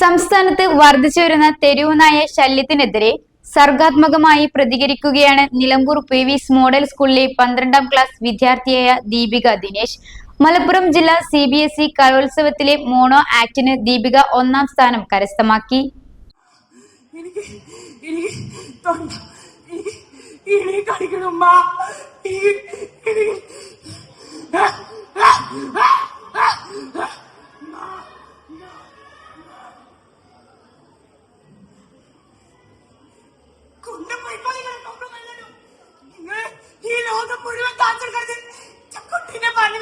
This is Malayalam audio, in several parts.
സംസ്ഥാനത്ത് വർദ്ധിച്ചു വരുന്ന തെരുവുനായ ശല്യത്തിനെതിരെ സർഗാത്മകമായി പ്രതികരിക്കുകയാണ് Nilambur P V S model സ്കൂളിലെ പന്ത്രണ്ടാം ക്ലാസ് വിദ്യാർത്ഥിയായ ദീപിക ദിനേശ്. മലപ്പുറം ജില്ലാ സി ബി എസ് ഇ കലോത്സവത്തിലെ മോണോ ആക്ടിന് ദീപിക ഒന്നാം സ്ഥാനം കരസ്ഥമാക്കി. എനിക്ക്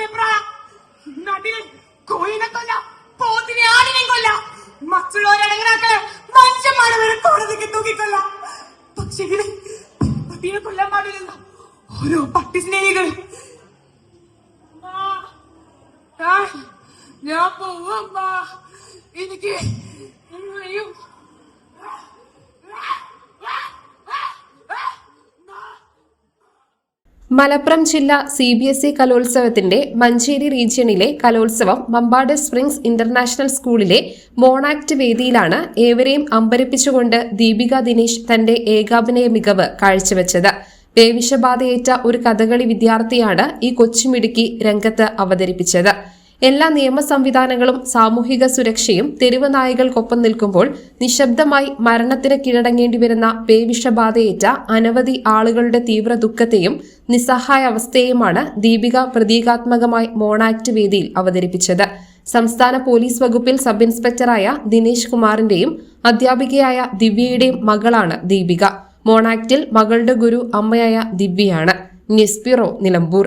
ചക്കുട്ടിനെ പറഞ്ഞു വെപ്രാ നാട്ടിൽ കോയിനെ പോത്തിനെ ആടിനെ കൊല്ല. മറ്റുള്ളവരടങ്ങനാക്കളെ മനുഷ്യന്മാരെ കോടതിക്ക് തൂക്കിക്കൊല്ല. പക്ഷേ പട്ടീനെ കൊല്ലാൻ പാടില്ല. ഓരോ പട്ടി സ്നേഹികൾ ഞാൻ പോവമ്മ എനിക്ക് ഇനിയും മലപ്പുറം ജില്ലാ സി ബി എസ് ഇ കലോത്സവത്തിന്റെ മഞ്ചേരി റീജിയണിലെ കലോത്സവം മമ്പാട് സ്പ്രിംഗ്സ് ഇന്റർനാഷണൽ സ്കൂളിലെ മോണാക്ട് വേദിയിലാണ് ഏവരെയും അമ്പരപ്പിച്ചുകൊണ്ട് ദീപിക ദിനേശ് തന്റെ ഏകാഭിനയ മികവ് കാഴ്ചവെച്ചത്. പേവിഷബാധയേറ്റ ഒരു കഥകളി വിദ്യാർത്ഥിയാണ് ഈ കൊച്ചുമിടുക്കി രംഗത്ത് അവതരിപ്പിച്ചത്. എല്ലാ നിയമ സംവിധാനങ്ങളും സാമൂഹിക സുരക്ഷയും തെരുവ് നിൽക്കുമ്പോൾ നിശബ്ദമായി മരണത്തിന് കീഴടങ്ങേണ്ടി വരുന്ന പേവിഷബാധയേറ്റ അനവധി ആളുകളുടെ തീവ്ര ദുഃഖത്തെയും നിസ്സഹായ അവസ്ഥയെയുമാണ് ദീപിക പ്രതീകാത്മകമായി മോണാക്ട് വേദിയിൽ അവതരിപ്പിച്ചത്. സംസ്ഥാന പോലീസ് വകുപ്പിൽ സബ് ഇൻസ്പെക്ടറായ ദിനേശ് കുമാറിന്റെയും അധ്യാപികയായ ദിവ്യയുടെയും മകളാണ് ദീപിക. മോണാക്റ്റിൽ മകളുടെ ഗുരു അമ്മയായ ദിവ്യയാണ്. News bureau Nilambur.